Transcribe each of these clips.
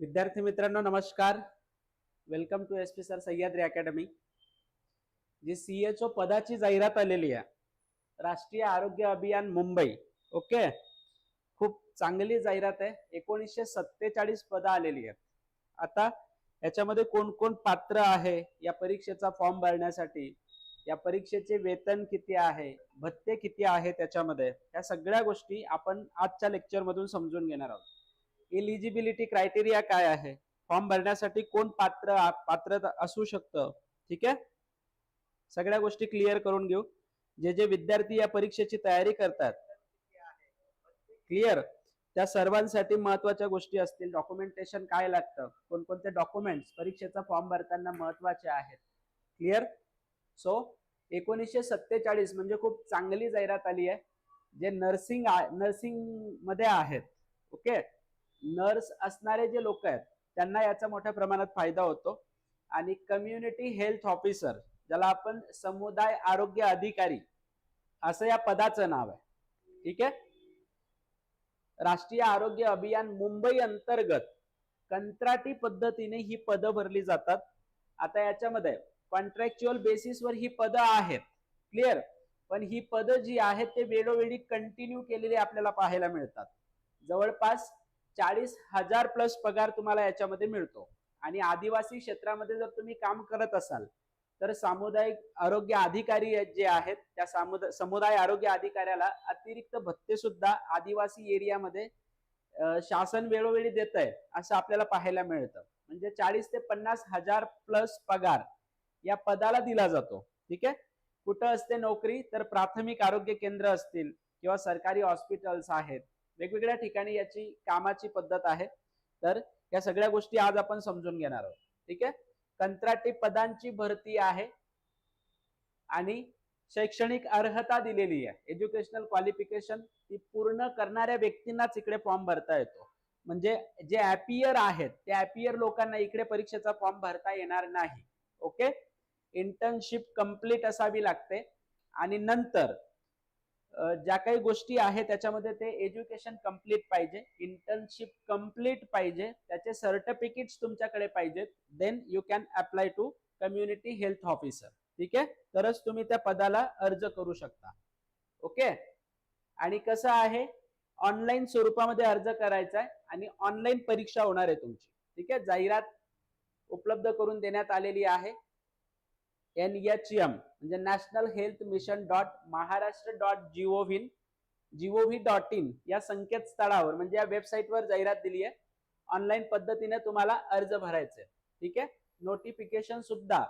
विद्यार्थी मित्रांनो नमस्कार. Welcome to S P sir Sahyadri academy G C H O पदाची जाहिरात आलेली आहे. राष्ट्रीय आरोग्य अभियान मुंबई. ओके खूप चांगली जाहिरात आहे. एकोणीसशे सत्तेचाळीस पदं आलेली आहेत. आता याच्यामध्ये कोण कोण पात्र आहे? या परीक्षेचा फॉर्म भरण्यासाठी. या परीक्षेचे वेतन किती आहे? भत्ते किती आहे त्याच्यामध्ये? या सगळ्या गोष्टी आपण आजच्या लेक्चर मधून समजून घेणार आहोत. एलिजिबिलिटी क्रायटेरिया काय आहे? फॉर्म भरण्यासाठी कोण पात्र पात्र असू शकतं? ठीक आहे? सगळ्या गोष्टी क्लिअर करून घेऊ. जे जे विद्यार्थी या परीक्षेची तयारी करतात. क्लिअर त्या सर्वांसाठी महत्त्वाच्या गोष्टी असतील. डॉक्युमेंटेशन काय लागतं? कोणकोणते डॉक्युमेंट्स परीक्षेचा फॉर्म भरताना महत्त्वाचे आहेत. क्लिअर सो एकोणीसशे सत्तेचाळीस म्हणजे खूप चांगली जाहिरात आली आहे. जे नर्सिंग नर्सिंगमध्ये आहेत. ओके नर्स असणारे जे लोक आहेत त्यांना याचा मोठ्या प्रमाणात फायदा होतो. आणि कम्युनिटी हेल्थ ऑफिसर ज्याला आपण समुदाय आरोग्य अधिकारी असं या पदाचं नाव आहे. ठीक आहे? राष्ट्रीय आरोग्य अभियान मुंबई अंतर्गत कंत्राटी पद्धतीने ही पदं भरली जातात. आता याच्यामध्ये कॉन्ट्रॅक्च्युअल बेसिसवर ही पदं आहेत. क्लिअर पण ही पदं जी आहेत ते वेळोवेळी कंटिन्यू केलेली आपल्याला पाहायला मिळतात. जवळपास चाळीस हजार प्लस पगार तुम्हाला याच्यामध्ये मिळतो. आणि आदिवासी क्षेत्रामध्ये जर तुम्ही काम करत असाल तर सामुदायिक आरोग्य अधिकारी जे आहेत त्या सामुदाय समुदाय आरोग्य अधिकाऱ्याला अतिरिक्त भत्ते सुद्धा आदिवासी एरियामध्ये शासन वेळोवेळी देत आहे असं आपल्याला पाहायला मिळतं. म्हणजे चाळीस ते पन्नास हजार प्लस पगार या पदाला दिला जातो. ठीक आहे? कुठं असते नोकरी तर प्राथमिक आरोग्य केंद्र असतील किंवा सरकारी हॉस्पिटल्स आहेत वेगवेगळ्या ठिकाणी याची कामाची पद्धत आहे. तर या सगळ्या गोष्टी आज आपण समजून घेणार आहोत. ठीक आहे? कंत्राटी पदांची भरती आहे आणि शैक्षणिक अर्हता दिलेली आहे. एज्युकेशनल क्वालिफिकेशन ती पूर्ण करणाऱ्या व्यक्तींनाच इकडे फॉर्म भरता येतो. म्हणजे जे ऍपियर आहेत त्या ऍपियर लोकांना इकडे परीक्षेचा फॉर्म भरता येणार नाही. ओके इंटर्नशिप कंप्लीट असावी लागते. आणि नंतर ज्या काही गोष्टी आहेत त्याच्यामध्ये ते एज्युकेशन कंप्लीट पाहिजे इंटर्नशिप कंप्लीट पाहिजे त्याचे सर्टिफिकेट्स तुमच्याकडे पाहिजेत. Then you can apply to community health officer ठीक आहे? तरच तुम्ही त्या पदाला अर्ज करू शकता. ओके? आणि कसं आहे? ऑनलाईन स्वरूपामध्ये अर्ज करायचा आहे आणि ऑनलाईन परीक्षा होणार आहे तुमची. ठीक आहे? जाहिरात उपलब्ध करून देण्यात आलेली आहे. एन एच एम म्हणजे national health mission dot Maharashtra dot gov gov dot in या संकेतस्थळावर म्हणजे या वेबसाईटवर जाहिरात दिली आहे ऑनलाईन पद्धतीने तुम्हाला अर्ज भरायचे. ठीक आहे? नोटिफिकेशन सुद्धा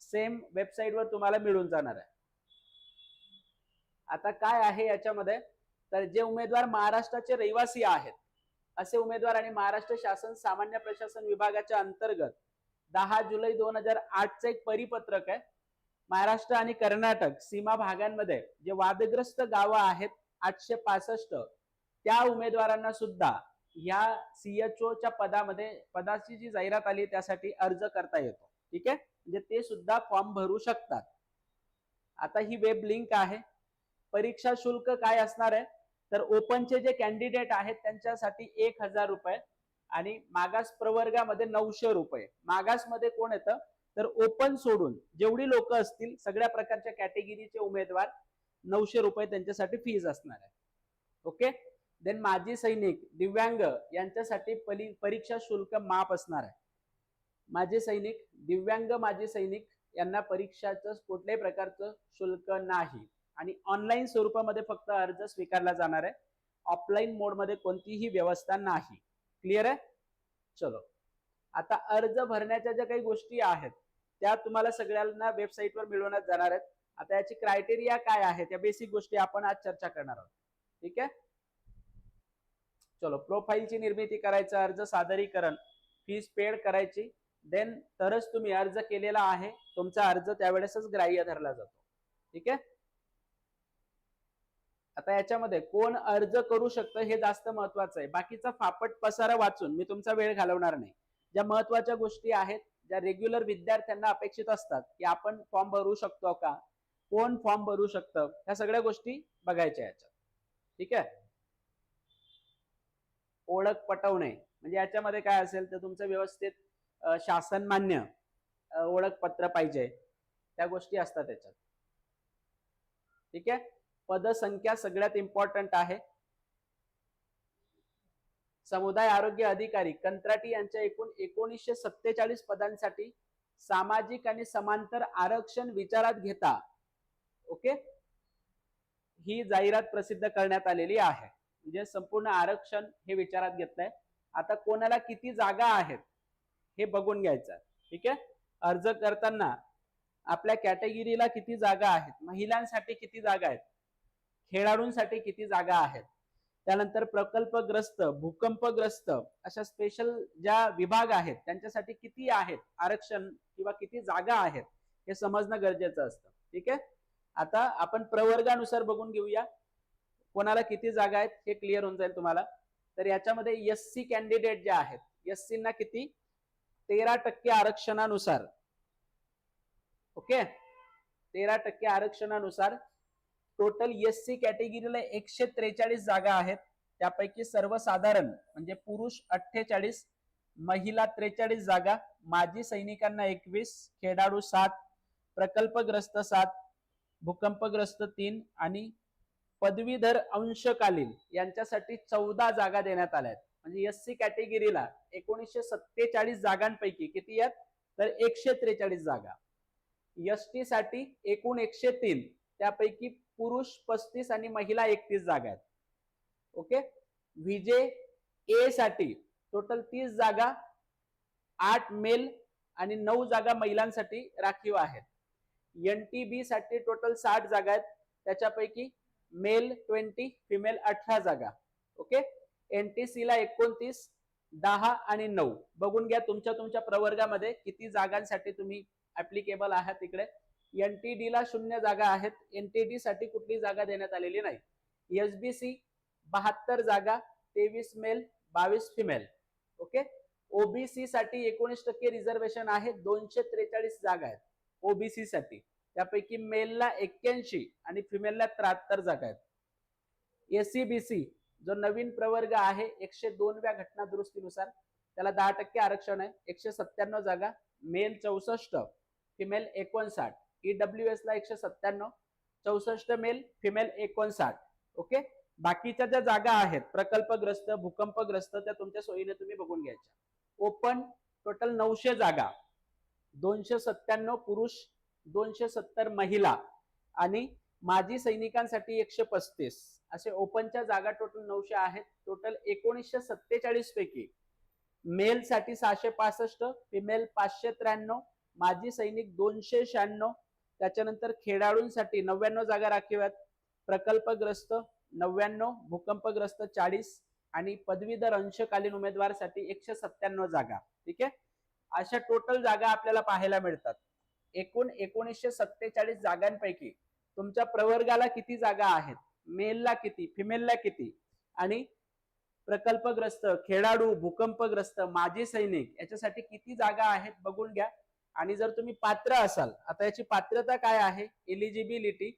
सेम वेबसाईटवर तुम्हाला मिळून जाणार आहे. आता काय आहे याच्यामध्ये? तर जे उमेदवार महाराष्ट्राचे रहिवासी आहेत असे उमेदवार आणि महाराष्ट्र शासन सामान्य प्रशासन विभागाच्या अंतर्गत दहा जुलै दोन हजार आठचं एक परिपत्रक आहे. महाराष्ट्र आणि कर्नाटक सीमा भागांमध्ये जे वादग्रस्त गावं आहेत आठशे पासष्ट त्या उमेदवारांना सुद्धा या सीएचओच्या पदामध्ये पदाची जी जाहिरात आली त्यासाठी अर्ज करता येतो. ठीक आहे? म्हणजे ते सुद्धा फॉर्म भरू शकतात. आता ही वेब लिंक आहे. परीक्षा शुल्क काय असणार आहे? तर ओपनचे जे कॅन्डिडेट आहेत त्यांच्यासाठी एक हजार रुपये. आणि मागास प्रवर्गामध्ये नऊशे रुपये. मागासमध्ये कोण येतं? तर ओपन सोडून. जेवढी लोक असतील सगळ्या प्रकारच्या कॅटेगरीचे उमेदवार नऊशे रुपये त्यांच्यासाठी फीज असणार आहे. ओके देन माजी सैनिक दिव्यांग यांच्यासाठी परीक्षा शुल्क माफ असणार आहे. माजी सैनिक दिव्यांग माजी सैनिक यांना परीक्षाचं कुठल्याही प्रकारचं शुल्क नाही. आणि ऑनलाईन स्वरूपामध्ये फक्त अर्ज स्वीकारला जाणार आहे. ऑफलाईन मोडमध्ये कोणतीही व्यवस्था नाही. क्लिअर आहे? चलो. आता अर्ज भरण्याच्या ज्या काही गोष्टी आहेत त्या तुम्हाला सगळ्यांना वेबसाईटवर मिळवण्यात जाणार आहेत. आता याची क्रायटेरिया काय आहे त्या बेसिक गोष्टी आपण आज चर्चा करणार आहोत. ठीक आहे? चलो प्रोफाईलची निर्मिती करायचं अर्ज सादरीकरण फीस पेड करायची. देन तरच तुम्ही अर्ज केलेला आहे. तुमचा अर्ज त्यावेळेसच ग्राह्य धरला जातो. ठीक आहे? आता याच्यामध्ये कोण अर्ज करू शकतं हे जास्त महत्वाचं आहे. बाकीचा फापट पसारा वाचून मी तुमचा वेळ घालवणार नाही. ज्या महत्त्वाच्या गोष्टी आहेत ज्या रेग्युलर विद्यार्थ्यांना अपेक्षित असतात की आपण फॉर्म भरू शकतो का? कोण फॉर्म भरू शकतं? ह्या सगळ्या गोष्टी बघायच्या याच्यात. ठीक आहे? ओळख पटवणे. म्हणजे याच्यामध्ये काय असेल तर तुमचं व्यवस्थित शासन मान्य ओळखपत्र पाहिजे. त्या गोष्टी असतात त्याच्यात ठीक आहे? पदसंख्या सगळ्यात इम्पॉर्टंट आहे. समुदाय आरोग्य अधिकारी कंत्राटी यांच्या एकूण एकोणीसशे सत्तेचाळीस पदांसाठी सामाजिक आणि समांतर आरक्षण विचारात घेता. ओके? ही जाहिरात प्रसिद्ध करण्यात आलेली आहे. म्हणजे संपूर्ण आरक्षण हे विचारात घेतलंय. आता कोणाला किती जागा आहेत हे बघून घ्यायचं. ठीक आहे? अर्ज करताना आपल्या कॅटेगरीला किती जागा आहेत? महिलांसाठी किती जागा आहेत? खेळाडूंसाठी किती जागा आहेत? त्यानंतर प्रकल्पग्रस्त भूकंपग्रस्त अशा स्पेशल ज्या विभाग आहेत त्यांच्यासाठी किती आहेत? आरक्षण किंवा किती जागा आहेत? हे समजणं गरजेचं असतं. ठीक आहे? आता आपण प्रवर्गानुसार बघून घेऊया. कोणाला किती जागा आहेत हे क्लिअर होऊन जाईल तुम्हाला. तर याच्यामध्ये एस सी कॅन्डिडेट जे आहेत एस सीना किती? तेरा टक्के आरक्षणानुसार. ओके? तेरा टक्के आरक्षणानुसार टोटल एस सी कॅटेगरीला एकशे त्रेचाळीस जागा आहेत. त्यापैकी सर्वसाधारण म्हणजे पुरुष अठ्ठेचाळीस महिला त्रेचाळीस जागा माजी सैनिकांना एकवीस खेळाडू सात प्रकल्पग्रस्त सात भूकंपग्रस्त तीन आणि पदवीधर अंशकालीन यांच्यासाठी चौदा जागा देण्यात आल्या आहेत. म्हणजे एस सी कॅटेगरीला एकोणीसशे सत्तेचाळीस जागांपैकी किती आहेत? तर एकशे त्रेचाळीस जागा. एस टी साठी एकूण एकशे तीन त्यापैकी पुरुष पस्तीस आणि महिला एकतीस जागा आहेत. ओके? व्हीजे ए साठी टोटल तीस जागा आठ मेल आणि नऊ जागा महिलांसाठी राखीव आहेत. एन टी बी साठी टोटल साठ जागा आहेत. त्याच्यापैकी मेल ट्वेंटी फिमेल अठरा जागा. ओके? एन टी सी ला एकोणतीस दहा आणि नऊ. बघून घ्या तुमच्या तुमच्या प्रवर्गामध्ये किती जागांसाठी तुम्ही ऍप्लिकेबल आहात इकडे. एनटीडी ला शून्य जागा आहेत. एनटीडी साठी कुठली जागा देण्यात आलेली नाही. एसबीसी बहात्तर जागा तेवीस मेल बावीस फिमेल ओके ओबीसी साठी एकोणीस टक्के रिझर्वेशन आहे. दोनशे त्रेचाळीस जागा आहेत ओबीसी साठी. त्यापैकी मेलला एक्क्याऐंशी आणि फिमेलला त्र्याहत्तर जागा आहेत. एससीबीसी जो नवीन प्रवर्ग आहे एकशे दोनव्या घटना दुरुस्तीनुसार त्याला दहा टक्के आरक्षण आहे. एकशे सत्त्याण्णव जागा मेल चौसष्ट फिमेल एकोणसाठ. ईडब्ल्यू एस ला एकशे सत्त्याण्णव चौसष्ट मेल फिमेल एकोणसाठ. ओके बाकीच्या ज्या जागा आहेत प्रकल्पग्रस्त भूकंपग्रस्त त्या तुमच्या सोयीने तुम्ही बघून घ्यायच्या. ओपन टोटल नऊशे जागा. दोनशे सत्त्याण्णव पुरुष दोनशे सत्तर महिला आणि माजी सैनिकांसाठी एकशे पस्तीस. असे ओपनच्या जागा टोटल नऊशे आहेत. टोटल एकोणीसशे सत्तेचाळीस पैकी मेल साठी सहाशे पासष्ट फिमेल पाचशे त्र्याण्णव माजी सैनिक दोनशे शहाण्णव त्याच्यानंतर खेळाडूंसाठी नव्याण्णव जागा राखीव आहेत प्रकल्पग्रस्त नव्याण्णव भूकंपग्रस्त चाळीस आणि पदवीधर अंशकालीन उमेदवारासाठी एकशे सत्त्याण्णव जागा. ठीक आहे? अशा टोटल जागा आपल्याला पाहायला मिळतात. एकूण एकोणीसशे सत्तेचाळीस जागांपैकी तुमच्या प्रवर्गाला किती जागा आहेत? मेलला किती? फिमेलला किती? आणि प्रकल्पग्रस्त खेळाडू भूकंपग्रस्त माजी सैनिक याच्यासाठी किती जागा आहेत? बघून घ्या. आणि जर तुम्ही पात्र असाल आता याची पात्रता काय आहे? एलिजिबिलिटी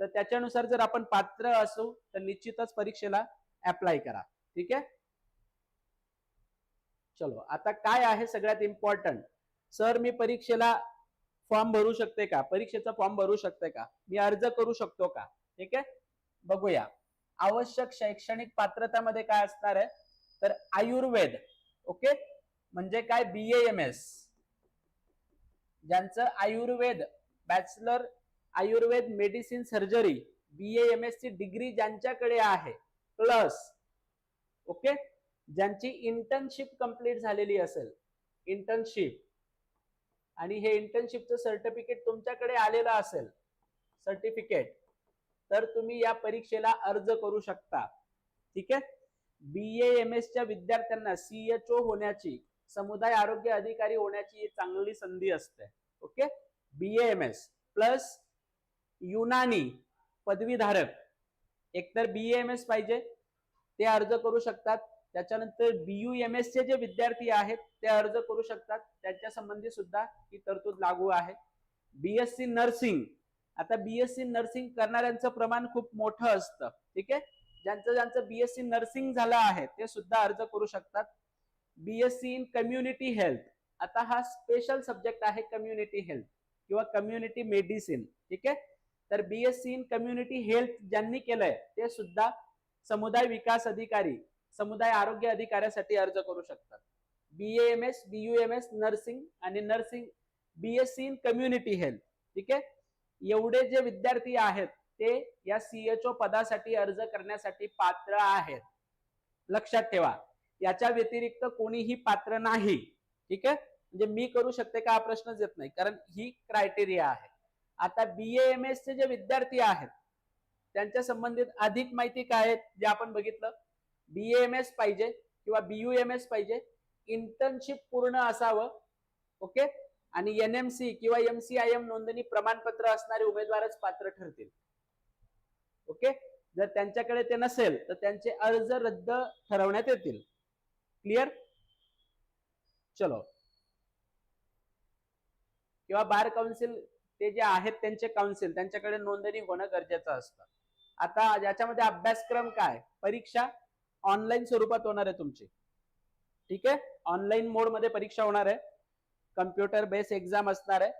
तर त्याच्यानुसार जर आपण पात्र असू तर निश्चितच परीक्षेला अप्लाय करा. ठीक आहे? चलो आता काय आहे सगळ्यात इम्पॉर्टंट सर मी परीक्षेला फॉर्म भरू शकते का? परीक्षेचा फॉर्म भरू शकते का? मी अर्ज करू शकतो का? ठीक आहे? बघूया. आवश्यक शैक्षणिक पात्रतामध्ये काय असणार आहे? तर आयुर्वेद. ओके? म्हणजे काय? बी एम एस ज्यांचं Ayurveda bachelor Ayurveda medicine surgery B M S C degree ज्यांच्याकडे आहे. प्लस ओके ज्यांची इंटर्नशिप कंप्लीट झालेली असेल. इंटर्नशिप आणि हे इंटर्नशिपचं सर्टिफिकेट तुमच्याकडे आलेलं असेल. सर्टिफिकेट तर तुम्ही या परीक्षेला अर्ज करू शकता. ठीक आहे? बी एम एसच्या विद्यार्थ्यांना सीएचओ होण्याची समुदाय आरोग्य अधिकारी होण्याची चांगली संधी असते. Okay? B M S plus Unani पदवीधारक. एकतर बी एम एस पाहिजे ते अर्ज करू शकतात. त्याच्यानंतर बीयू एम एस चे जे विद्यार्थी आहेत ते अर्ज करू शकतात. त्यांच्या संबंधी सुद्धा ही तरतूद लागू आहे. बीएससी नर्सिंग आता बीएससी नर्सिंग करणाऱ्यांचं प्रमाण खूप मोठं असतं. ठीक आहे? ज्यांचं ज्यांचं बीएससी नर्सिंग झालं आहे ते सुद्धा अर्ज करू शकतात. बीएससी इन कम्युनिटी हेल्थ आता हा स्पेशल सब्जेक्ट आहे कम्युनिटी हेल्थ किंवा कम्युनिटी मेडिसिन ठीक आहे? तर बीएससी इन कम्युनिटी हेल्थ ज्यांनी केलंय ते सुद्धा समुदाय विकास अधिकारी समुदाय आरोग्य अधिकाऱ्यासाठी अर्ज करू शकतात. BAMS S M S nursing आणि nursing BSc in community health ठीक आहे? एवढे जे विद्यार्थी आहेत ते या सीएचओ पदासाठी अर्ज करण्यासाठी पात्र आहेत. लक्षात ठेवा. याच्या व्यतिरिक्त कोणीही पात्र नाही. ठीक आहे? म्हणजे मी करू शकते का? हा प्रश्नच येत नाही. कारण ही क्रायटेरिया आहे. आता बी एम एस चे जे विद्यार्थी आहेत त्यांच्या संबंधित अधिक माहिती काय आहे? जे आपण बघितलं बी एम एस पाहिजे किंवा बीयू एम एस पाहिजे इंटर्नशिप पूर्ण असावं ओके आणि एन एम सी किंवा एम सी आय एम नोंदणी प्रमाणपत्र असणारे उमेदवारच पात्र ठरतील. ओके जर त्यांच्याकडे ते नसेल तर त्यांचे अर्ज रद्द ठरवण्यात येतील. क्लिअर चलो. किंवा बार काउन्सिल ते जे आहेत त्यांचे काउन्सिल त्यांच्याकडे नोंदणी होणं गरजेचं असतं. आता याच्यामध्ये अभ्यासक्रम काय? परीक्षा ऑनलाईन स्वरूपात होणार आहे तुमची. ठीक आहे? ऑनलाईन मोडमध्ये परीक्षा होणार आहे. कम्प्युटर बेस एक्झाम असणार आहे.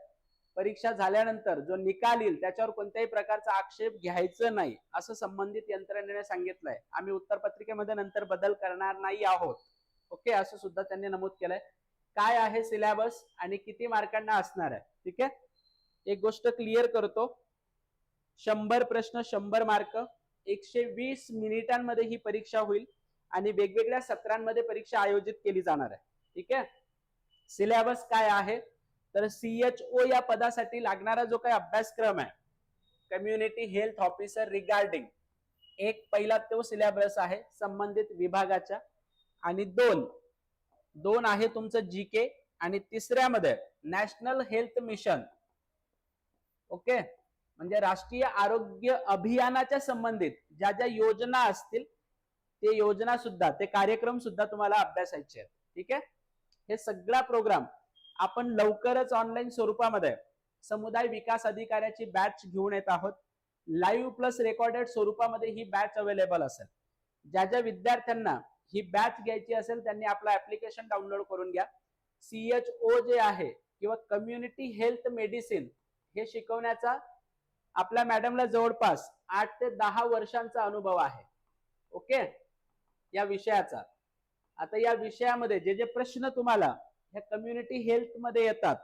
परीक्षा झाल्यानंतर जो निकाल येईल त्याच्यावर कोणत्याही प्रकारचा आक्षेप घ्यायचं नाही असं संबंधित यंत्रणेने सांगितलंय. आम्ही उत्तरपत्रिकेमध्ये नंतर बदल करणार नाही आहोत. ओके असं सुद्धा त्यांनी नमूद केलंय. काय आहे सिलेबस आणि किती मार्कांना असणार आहे? ठीक आहे? एक गोष्ट क्लिअर करतो. शंभर प्रश्न शंभर मार्क. एकशे वीस मिनिटांमध्ये ही परीक्षा होईल आणि वेगवेगळ्या सत्रांमध्ये परीक्षा आयोजित केली जाणार आहे. ठीक आहे? सिलेबस काय आहे? तर सीएचओ या पदासाठी लागणारा जो काही अभ्यासक्रम आहे कम्युनिटी हेल्थ ऑफिसर रिगार्डिंग एक पहिला तो सिलेबस आहे संबंधित विभागाच्या आणि दोन. दोन आहे तुमचं जी के आणि तिसऱ्यामध्ये नॅशनल हेल्थ मिशन ओके म्हणजे राष्ट्रीय आरोग्य अभियानाच्या संबंधित ज्या ज्या योजना असतील ते योजना सुद्धा ते कार्यक्रम सुद्धा तुम्हाला अभ्यासायचे आहेत. ठीक आहे? हे सगळा प्रोग्राम आपण लवकरच ऑनलाईन स्वरूपामध्ये समुदाय विकास अधिकाऱ्याची बॅच घेऊन येत आहोत. लाईव्ह प्लस रेकॉर्डेड स्वरूपामध्ये ही बॅच अवेलेबल असेल. ज्या ज्या विद्यार्थ्यांना ही बॅच घ्यायची असेल त्यांनी आपलं ऍप्लिकेशन डाउनलोड करून घ्या. सीएचओ जे आहे किंवा कम्युनिटी हेल्थ मेडिसिन हे शिकवण्याचा आपल्या मॅडमला जवळपास आठ ते दहा वर्षांचा अनुभव आहे. ओके या विषयाचा. आता या विषयामध्ये जे जे प्रश्न तुम्हाला ह्या कम्युनिटी हेल्थमध्ये येतात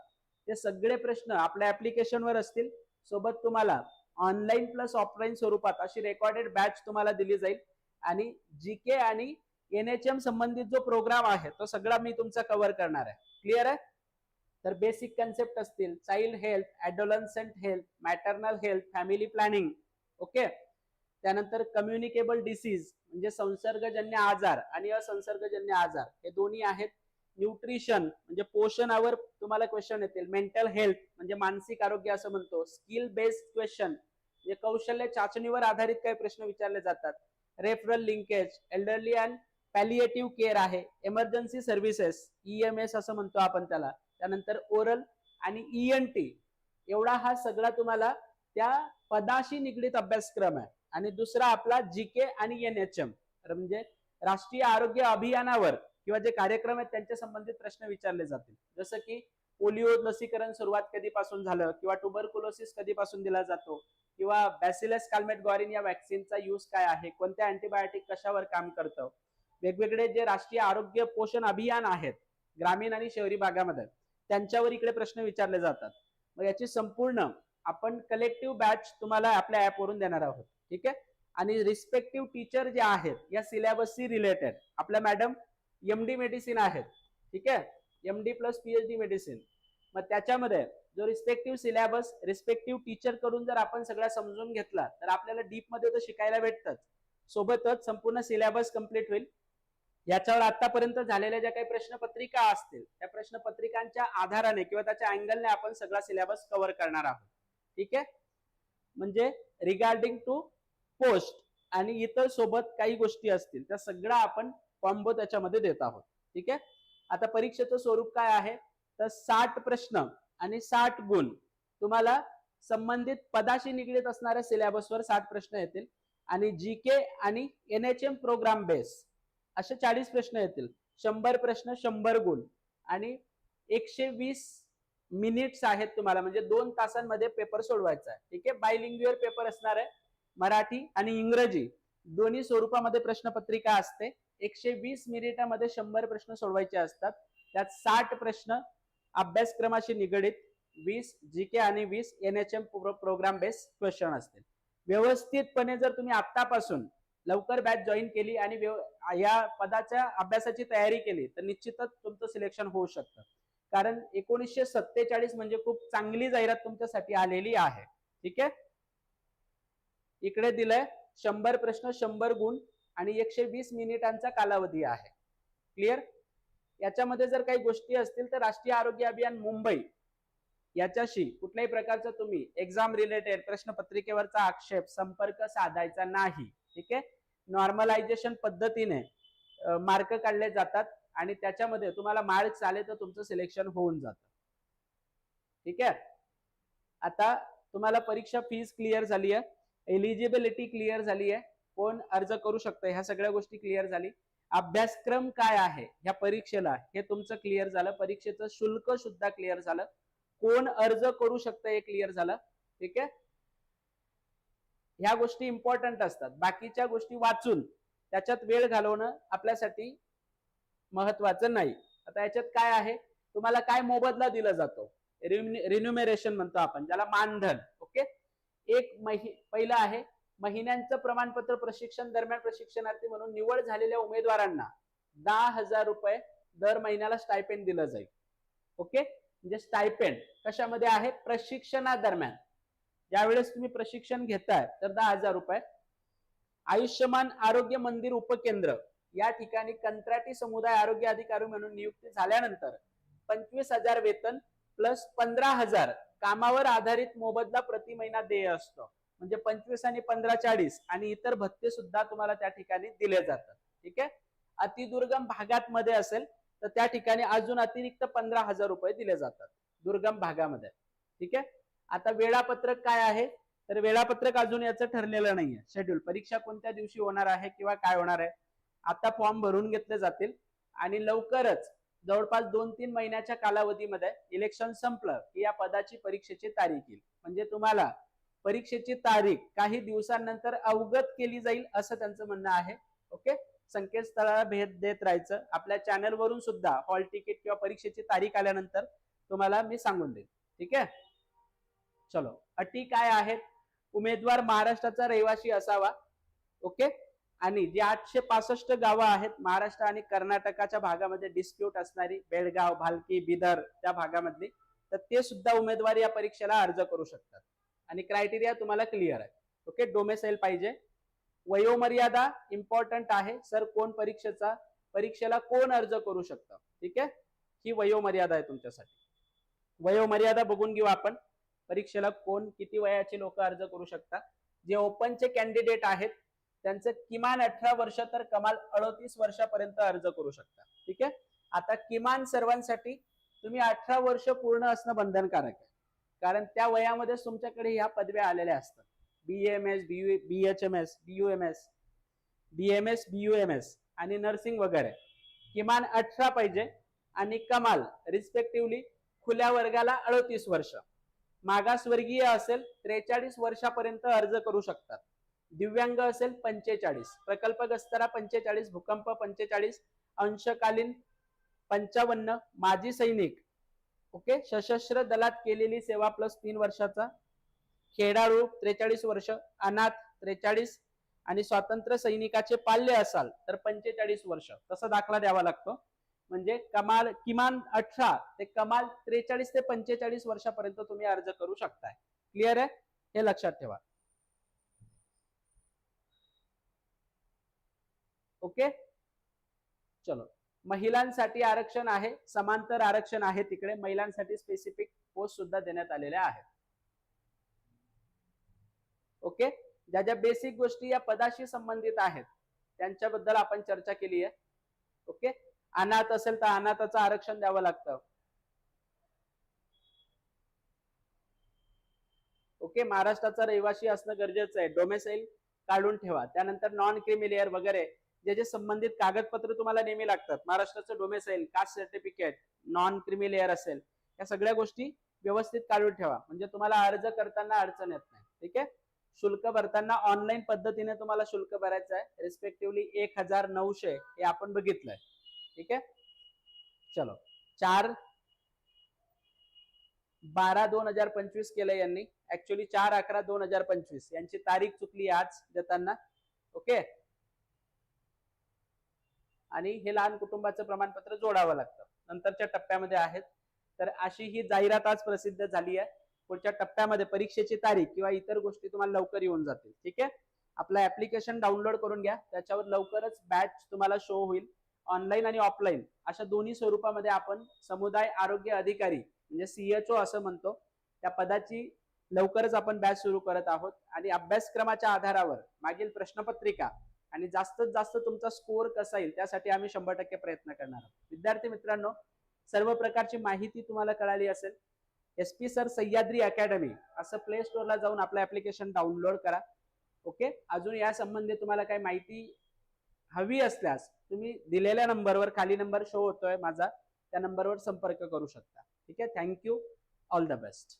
ते सगळे प्रश्न आपल्या ऍप्लिकेशनवर असतील. सोबत तुम्हाला ऑनलाईन प्लस ऑफलाईन स्वरूपात अशी रेकॉर्डेड बॅच तुम्हाला दिली जाईल. आणि जी के आणि एन एच एम संबंधित जो प्रोग्राम आहे तो सगळा मी तुमचा कव्हर करणार आहे. क्लिअर आहे? तर बेसिक कन्सेप्ट असतील child health adolescent health maternal health family planning okay त्यानंतर कम्युनिकेबल डिसीज म्हणजे संसर्गजन्य आजार आणि असंसर्गजन्य आजार. हे दोन्ही आहेत. न्यूट्रिशन म्हणजे पोषणावर तुम्हाला क्वेश्चन येतील. मेंटल हेल्थ म्हणजे मानसिक आरोग्य असं म्हणतो. स्किल बेस्ड क्वेश्चन म्हणजे कौशल्य चाचणीवर आधारित काही प्रश्न विचारले जातात. Referral linkage elderly and palliative care आहे. एमर्जन्सी सर्व्हिसेस ईएमएस असं म्हणतो आपण त्याला. त्यानंतर ओरल आणि ई एन टी एवढा हा सगळा तुम्हाला त्या पदाशी निगडीत अभ्यासक्रम आहे. आणि दुसरा आपला जी के आणि एन एच एम म्हणजे राष्ट्रीय आरोग्य अभियानावर किंवा जे कार्यक्रम आहेत त्यांच्या संबंधित प्रश्न विचारले जातील. जसं की पोलिओ लसीकरण सुरुवात कधीपासून झालं किंवा ट्युबरकुलोसिस कधीपासून दिला जातो किंवा बॅसिलस काल्मेट गॉरिन या वॅक्सिनचा यूज काय आहे? कोणत्या अँटीबायोटिक कशावर काम करतं? वेगवेगळे जे राष्ट्रीय आरोग्य पोषण अभियान आहेत ग्रामीण आणि शहरी भागामध्ये त्यांच्यावर इकडे प्रश्न विचारले जातात. मग याची संपूर्ण आपण कलेक्टिव्ह बॅच तुम्हाला आपल्या ऍपवरून देणार आहोत. ठीक आहे? आणि रिस्पेक्टिव्ह टीचर जे आहेत या सिलेबसशी रिलेटेड आपल्या मॅडम एम डी मेडिसिन आहेत. ठीक आहे? M D plus PhD medicine मग त्याच्यामध्ये जो रिस्पेक्टिव्ह सिलेबस रिस्पेक्टिव्ह टीचर करून जर आपण सगळ्या समजून घेतला तर आपल्याला डीपमध्ये तर शिकायला भेटतच. सोबतच संपूर्ण सिलेबस कंप्लीट होईल. याच्यावर आतापर्यंत झालेल्या ज्या काही प्रश्नपत्रिका असतील त्या प्रश्नपत्रिकांच्या आधाराने किंवा त्याच्या अँगलने आपण सगळा सिलेबस कव्हर करणार आहोत. ठीक आहे? म्हणजे रिगार्डिंग टू पोस्ट आणि इतर सोबत काही गोष्टी असतील त्या सगळ्या आपण कॉम्बो त्याच्यामध्ये देत आहोत. ठीक आहे? आता परीक्षेचं स्वरूप काय आहे? तर साठ प्रश्न आणि साठ गुण. तुम्हाला संबंधित पदाशी निगडीत असणाऱ्या सिलेबसवर साठ प्रश्न येतील आणि जी के आणि N H M program base असे चाळीस प्रश्न येतील. शंभर प्रश्न शंभर गुण. आणि एकशे वीस मिनिट्स आहेत तुम्हाला. म्हणजे दोन तासांमध्ये पेपर सोडवायचा आहे. ठीक आहे? बायलिंग्युअर पेपर असणार आहे. मराठी आणि इंग्रजी. दोन्ही स्वरूपामध्ये प्रश्नपत्रिका असते. एकशे वीस मिनिटामध्ये शंभर प्रश्न सोडवायचे असतात. त्यात साठ प्रश्न अभ्यासक्रमाशी निगडित. वीस जी के आणि वीस N H M program base question असतील. व्यवस्थितपणे जर तुम्ही आत्तापासून लवकर बॅच जॉईन केली आणि या पदाच्या अभ्यासाची तयारी केली तर निश्चितच तुमचं सिलेक्शन होऊ शकतं. कारण एकोणीसशे सत्तेचाळीस म्हणजे खूप चांगली जाहिरात तुमच्यासाठी आलेली आहे. ठीक आहे? इकडे दिलंय शंभर प्रश्न शंभर गुण आणि एकशे वीस मिनिटांचा कालावधी आहे. क्लिअर याच्यामध्ये जर काही गोष्टी असतील तर राष्ट्रीय आरोग्य अभियान मुंबई याच्याशी कुठल्याही प्रकारचा तुम्ही एक्झाम रिलेटेड प्रश्नपत्रिकेवरचा आक्षेप संपर्क साधायचा नाही. ठीक आहे? नॉर्मलायझेशन पद्धतीने मार्क काढले जातात आणि त्याच्यामध्ये तुम्हाला मार्क्स आले तर तुमचं सिलेक्शन होऊन जातं. ठीक आहे? आता तुम्हाला परीक्षा फीज क्लिअर झाली आहे. एलिजिबिलिटी क्लिअर झाली आहे. कोण अर्ज करू शकतं? ह्या सगळ्या गोष्टी क्लिअर झाली. अभ्यासक्रम काय आहे? ह्या परीक्षेला हे तुमचं क्लिअर झालं. परीक्षेचं शुल्क सुद्धा क्लिअर झालं. कोण अर्ज करू शकतं हे क्लिअर झालं. ठीक आहे? ह्या गोष्टी इम्पॉर्टंट असतात. बाकीच्या गोष्टी वाचून त्याच्यात वेळ घालवणं आपल्यासाठी महत्वाचं नाही. आता याच्यात काय आहे? तुम्हाला काय मोबदला दिला जातो? रिन्युमेरेशन म्हणतो आपण ज्याला मानधन ओके एक महि पहिलं आहे महिन्यांचं प्रमाणपत्र प्रशिक्षण दरम्यान प्रशिक्षणार्थी म्हणून निवड झालेल्या उमेदवारांना दहा हजार रुपये दर महिन्याला स्टायपेंड दिलं जाईल. ओके म्हणजे स्टायपेंड कशामध्ये आहे? प्रशिक्षणादरम्यान. ज्यावेळेस तुम्ही प्रशिक्षण घेताय तर दहा हजार रुपये. आयुष्यमान आरोग्य मंदिर उपकेंद्र. या ठिकाणी कंत्राटी समुदाय आरोग्य अधिकारी म्हणून नियुक्ती झाल्यानंतर पंचवीस हजार वेतन प्लस पंधरा हजार कामावर आधारित मोबदला प्रति महिना देय असतो. म्हणजे पंचवीस आणि पंधरा चाळीस आणि इतर भत्ते सुद्धा तुम्हाला त्या ठिकाणी दिले जातात. ठीक आहे? अतिदुर्गम भागात मध्ये असेल तर त्या ठिकाणी अजून अतिरिक्त पंधरा हजार रुपये दिले जातात दुर्गम भागामध्ये. ठीक आहे? आता वेळापत्रक काय आहे? तर वेळापत्रक अजून याचं ठरलेलं नाहीये. शेड्यूल परीक्षा कोणत्या दिवशी होणार आहे किंवा काय होणार आहे? आता फॉर्म भरून घेतले जातील. आणि लवकरच जवळपास दोन तीन महिन्याच्या कालावधीमध्ये इलेक्शन संपलं की या पदाची परीक्षेची तारीख येईल. म्हणजे तुम्हाला परीक्षेची तारीख काही दिवसांनंतर अवगत केली जाईल असं त्यांचं म्हणणं आहे. ओके संकेतस्थळाला भेट देत राहायचं. आपल्या चॅनलवरून सुद्धा हॉल तिकीट किंवा परीक्षेची तारीख आल्यानंतर तुम्हाला मी सांगून देईन. ठीक आहे? चलो अटी काय आहेत? उमेदवार महाराष्ट्राचा रहिवासी असावा ओके? आणि जी आठशे पासष्ट गावं आहेत महाराष्ट्र आणि कर्नाटकाच्या भागामध्ये डिस्प्यूट असणारी बेळगाव भालकी बिदर त्या भागामधली तर ते सुद्धा उमेदवार या परीक्षेला अर्ज करू शकतात. आणि क्रायटेरिया तुम्हाला क्लिअर आहे ओके? डोमेसाईल पाहिजे. वयोमर्यादा इम्पॉर्टंट आहे. सर कोण परीक्षेचा? परीक्षेला कोण अर्ज करू शकतं? ठीक आहे? ही वयोमर्यादा आहे तुमच्यासाठी. वयोमर्यादा बघून घेऊ आपण. परीक्षेला कोण किती वयाचे लोक अर्ज करू शकतात? जे ओपनचे कॅन्डिडेट आहेत त्यांचं किमान अठरा वर्ष तर कमाल अडतीस वर्षापर्यंत अर्ज करू शकता ठीक आहे? आता किमान सर्वांसाठी तुम्ही अठरा वर्ष पूर्ण असणं बंधनकारक आहे. कारण त्या वयामध्येच तुमच्याकडे ह्या पदव्या आलेल्या असतात. B M S B B H M S B U M S B M S B U M S आणि नर्सिंग वगैरे. किमान अठरा पाहिजे आणि कमाल रिस्पेक्टिव्हली खुल्या वर्गाला अडतीस वर्ष. मागासवर्गीय असेल त्रेचाळीस वर्षापर्यंत अर्ज करू शकतात. दिव्यांग असेल पंचेचाळीस. प्रकल्पग्रस्तरा पंचेचाळीस. भूकंप पंचेचाळीस. अंशकालीन पंचावन्न. माजी सैनिक. ओके? सशस्त्र दलात केलेली सेवा प्लस तीन वर्षाचा. खेळाडू त्रेचाळीस वर्ष. अनाथ त्रेचाळीस. आणि स्वातंत्र्य सैनिकाचे पाल्य असाल तर पंचेचाळीस वर्ष. तसा दाखला द्यावा लागतो. म्हणजे कमाल किमान अठरा ते कमाल त्रेचाळीस ते पंचेचाळीस वर्षापर्यंत तुम्ही अर्ज करू शकताय. क्लिअर आहे? हे लक्षात ठेवा. ओके चलो. महिलांसाठी आरक्षण आहे समांतर आरक्षण आहे तिकडे. महिलांसाठी स्पेसिफिक पोस्ट सुद्धा देण्यात आलेल्या आहेत. ओके ज्या ज्या बेसिक गोष्टी या पदाशी संबंधित आहेत त्यांच्याबद्दल आपण चर्चा केली आहे. ओके अनाथ असेल तर अनाथाचं आरक्षण द्यावं लागतं. ओके महाराष्ट्राचा रहिवासी असणं गरजेचं आहे. डोमेसाईल काढून ठेवा. त्यानंतर नॉन क्रिमिलेअर वगैरे जे जे संबंधित कागदपत्र तुम्हाला नेहमी लागतात. महाराष्ट्राचं domicile caste certificate non creamy layer असेल या सगळ्या गोष्टी व्यवस्थित काढून ठेवा. म्हणजे तुम्हाला अर्ज करताना अडचण येत नाही. ठीक आहे? शुल्क भरताना ऑनलाईन पद्धतीने तुम्हाला शुल्क भरायचं आहे. रिस्पेक्टिव्हली एक हजार नऊशे हे आपण बघितलंय. ठीक है चलो. चार बारा दोन हजार पंचवीस केलं यांनी. ऍक्च्युली चार अकरा दोन हजार पंचवीस. यांची तारीख चुकली आज देताना. ओके? आणि हे लहान कुटुंबाचं प्रमाणपत्र जोडावं लागतं. नंतरच्या टप्प्यामध्ये आहेत. तर अशी ही जाहिरात आज प्रसिद्ध झाली आहे. पुढच्या टप्प्यामध्ये परीक्षेची तारीख किंवा इतर गोष्टी तुम्हाला लवकर येऊन जातील. ठीक आहे? आपलं ऍप्लिकेशन डाउनलोड करून घ्या. त्याच्यावर लवकरच बॅच तुम्हाला शो होईल. ऑनलाईन आणि ऑफलाईन अशा दोन्ही स्वरूपामध्ये आपण समुदाय आरोग्य अधिकारी म्हणजे सीएचओ असं म्हणतो त्या पदाची लवकरच आपण बॅच सुरू करत आहोत. आणि अभ्यासक्रमाच्या आधारावर मागील प्रश्नपत्रिका आणि जास्तीत जास्त तुमचा स्कोअर कसा येईल त्यासाठी आम्ही शंभर टक्के प्रयत्न करणार आहोत. विद्यार्थी मित्रांनो सर्व प्रकारची माहिती तुम्हाला कळाली असेल. S P sir Sahyadri academy असं प्ले स्टोअरला जाऊन आपलं ऍप्लिकेशन डाउनलोड करा. ओके अजून या संबंधी तुम्हाला काही माहिती हवी असल्यास तुम्ही दिलेल्या नंबरवर खाली नंबर शो होतोय माझा त्या नंबरवर संपर्क करू शकता. ठीक आहे? Thank you all the best